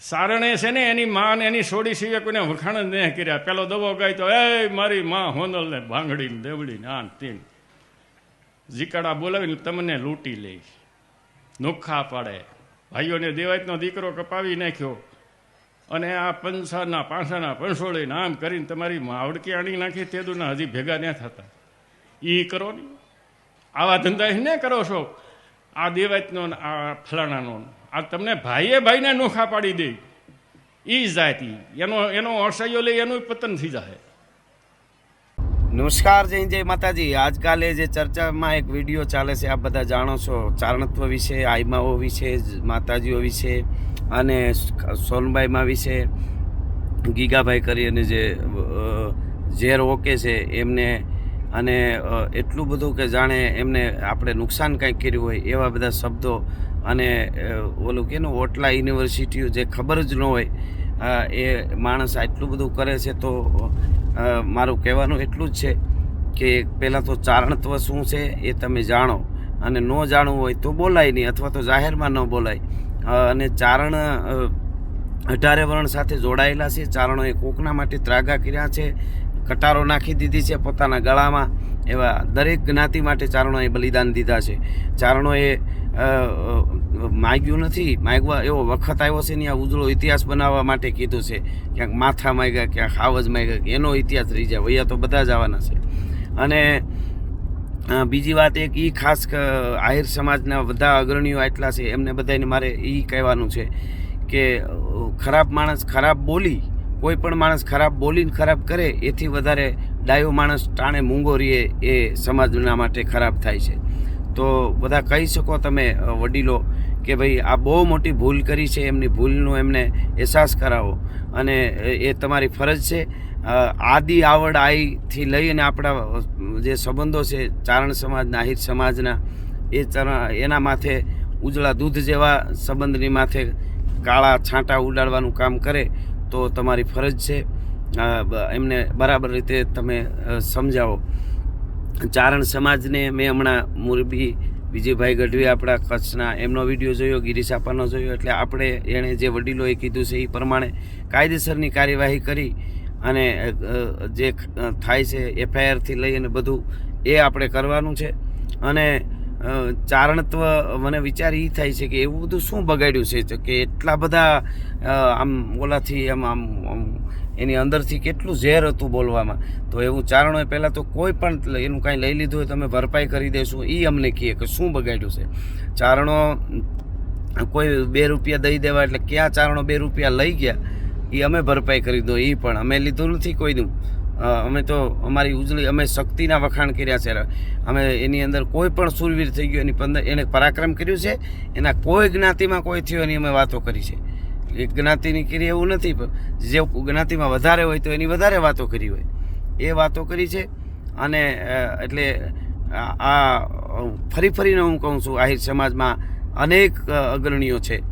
સારણે છે ને, એની માં ને એની સોડી સિવાય કોઈને વખાણ જ નહીં કર્યા. પેલો દવો ગાય તો, એ મારી માં હોનલ ને ભાંગડી ને દેવડી ને આન તીન. જીકાડા બોલાવીને તમને લૂંટી લે નોખા પાડે. ભાઈઓને દેવાયતનો દીકરો કપાવી નાખ્યો. અને આ પંસાના પાંસાના પંસોળીને આમ કરીને તમારી માવડકી આણી નાખી તેદુના હજી ભેગા ન થતા. એ કરો ને. આવા ધંધા ને કરો છો? આ દેવાયતનો આ ફલાણાનો. આ તમને ભાઈએ ભાઈને નોખા પાડી દે. એ જાતિ. એનો એનો અસહ્યો લઈ એનું પતન થઈ જાય નમસ્કાર, જય જય માતાજી. આજકાલે જે ચર્ચામાં એક વીડિયો ચાલે છે, આપ બધા જાણો છો. ચારણત્વ વિશે, આઈમાઓ વિશે, માતાજીઓ વિશે અને સોનબાઈમાં વિશે ગીગાભાઈ કરી અને જે ઝેર ઓકે છે, એમને અને એટલું બધું કે જાણે એમને આપણે નુકસાન કાંઈક કર્યું હોય એવા બધા શબ્દો અને ઓલું કે ને ઓટલા યુનિવર્સિટીઓ જે ખબર જ ન હોય એ માણસ આટલું બધું કરે છે તો મારું કહેવાનું એટલું જ છે કે પહેલાં તો ચારણત્વ શું છે એ તમે જાણો અને ન જાણવું હોય તો બોલાય નહીં અથવા તો જાહેરમાં ન બોલાય. અને ચારણ અઢારે વર્ણ સાથે જોડાયેલા છે. ચારણોએ કોકના માટે ત્રાગા કર્યા છે. કટારો નાખી દીધી છે પોતાના ગળામાં. એવા દરેક જ્ઞાતિ માટે ચારણોએ બલિદાન દીધા છે. ચારણોએ અ, અ, માગ્યું નથી. માગવા એવો વખત આવ્યો છે ને આ ઉજળો ઇતિહાસ બનાવવા માટે કીધું છે. ક્યાંક માથા માગ્યા ક્યાંક હાવજ માગ્યા એનો ઇતિહાસ રહી જાય. વૈયા તો બધા જ આવવાના છે. અને બીજી વાત એક એ ખાસ આહિર સમાજના બધા અગ્રણીઓ એટલા છે. એમને બધાને મારે એ કહેવાનું છે કે ખરાબ માણસ ખરાબ બોલી કોઈ પણ માણસ ખરાબ બોલીને ખરાબ કરે, એથી વધારે ડાયો માણસ ટાણે મૂંગો રહીએ એ સમાજના માટે ખરાબ થાય છે. તો બધા કહી શકો તમે વડીલો, કે ભાઈ આ બહુ મોટી ભૂલ કરી છે, એમની ભૂલનો એમને અહેસાસ કરાવો. અને એ તમારી ફરજ છે. આદિ આવડ આઈથી લઈને આપણા જે સંબંધો છે, ચારણ સમાજના, આહિર સમાજના, એ એના માથે ઉજળા દૂધ જેવા સંબંધની માથે કાળા છાંટા ઉડાડવાનું કામ કરે તો તમારી ફરજ છે. એમને બરાબર રીતે તમે સમજાવો. ચારણ સમાજને મેં હમણાં મોરબી વિજયભાઈ ગઢવી આપણા કચ્છના, એમનો વીડિયો જોયો, ગિરીશ આપાનો જોયો, એટલે આપણે એણે જે વડીલોએ કીધું છે એ પ્રમાણે કાયદેસરની કાર્યવાહી કરી અને જે થાય છે એફઆઈઆરથી લઈ અને બધું એ આપણે કરવાનું છે. અને ચારણત્વ મને વિચાર એ થાય છે કે એવું બધું શું બગાડ્યું છે? કે એટલા બધા આમ ઓલાથી આમ આમ એની અંદરથી કેટલું ઝેર હતું બોલવામાં. તો એવું ચારણોએ પહેલાં તો કોઈ પણ એનું કાંઈ લઈ લીધું હોય તમે ભરપાઈ કરી દેશું. એ અમને કહે કે શું બગાડ્યું છે? ચારણો કોઈ બે રૂપિયા દઈ દેવા એટલે ક્યાં ચારણો બે રૂપિયા લઈ ગયા? એ અમે ભરપાઈ કરી દો એ પણ. અમે લીધું નથી કોઈનું અમે તો અમારી ઉજળી અમે શક્તિના વખાણ કર્યા છે. અમે એની અંદર કોઈ પણ સુરવીર થઈ ગયો, એની પંદર એને પરાક્રમ કર્યું છે. એના કોઈ જ્ઞાતિમાં કોઈ થયો એની અમે વાતો કરી છે. એ જ્ઞાતિની કરી એવું નથી, પણ જે જ્ઞાતિમાં વધારે હોય તો એની વધારે વાતો કરી હોય. એ વાતો કરી છે અને એટલે આ ફરી ફરીને હું કહું છું, આહિર સમાજમાં અનેક અગ્રણીઓ છે.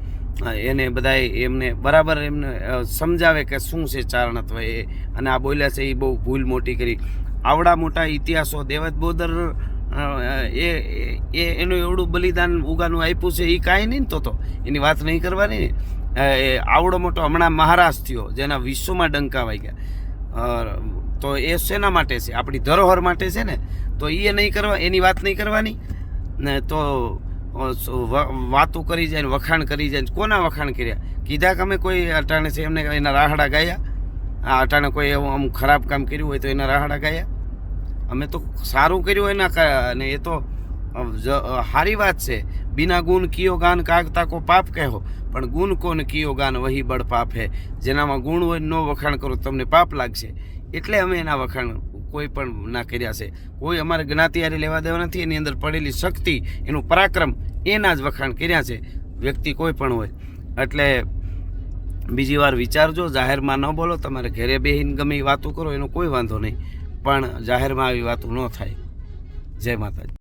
એને બધાએ એમને બરાબર એમને સમજાવે કે શું છે ચારણત્વ એ. અને આ બોલ્યા છે એ બહુ ભૂલ મોટી કરી. આવડા મોટા ઇતિહાસો દેવત બોદર એ એ, એનું એવડું બલિદાન ઉગાનું આપ્યું છે એ કાંઈ નહીં તો તો. એની વાત નહીં કરવાની એ આવડો મોટો હમણાં મહારાજ થયો, જેના વિશ્વમાં ડંકા ગયા તો એ શેના માટે છે? આપણી ધરોહર માટે છે ને? તો એ નહીં કરવા, એની વાત નહીં કરવાની. ને તો વાતો કરી જાય વખાણ કરી જાય કોના વખાણ કર્યા? કીધા કે અમે કોઈ અટાણે છે, એમને એના રાહડા ગાયા? આ અટાણે કોઈ એવું અમુક ખરાબ કામ કર્યું હોય તો એના રાહડા ગાયા? અમે તો સારું કર્યું એના અને એ તો સારી વાત છે. બિના ગુણ કિયો ગાન કાગતા કો પાપ કહેવો, પણ ગુણ કોને કિયો ગાન વહી બળ પાપ? હે જેનામાં ગુણ હોય નો વખાણ કરો તમને પાપ લાગશે. એટલે અમે એના વખાણ કોઈ પણ ના કર્યા છે. કોઈ અમારે જ્ઞાતિ હારે લેવા દેવા નથી, એની અંદર પડેલી શક્તિ, એનું પરાક્રમ, એના જ વખાણ કર્યા છે. વ્યક્તિ કોઈ પણ હોય. એટલે બીજી વાર વિચારજો, જાહેરમાં ન બોલો, તમારે ઘરે બેહીને ગમે એ વાતો કરો, એનો કોઈ વાંધો નહીં. પણ જાહેરમાં આવી વાતો ન થાય. જય માતાજી.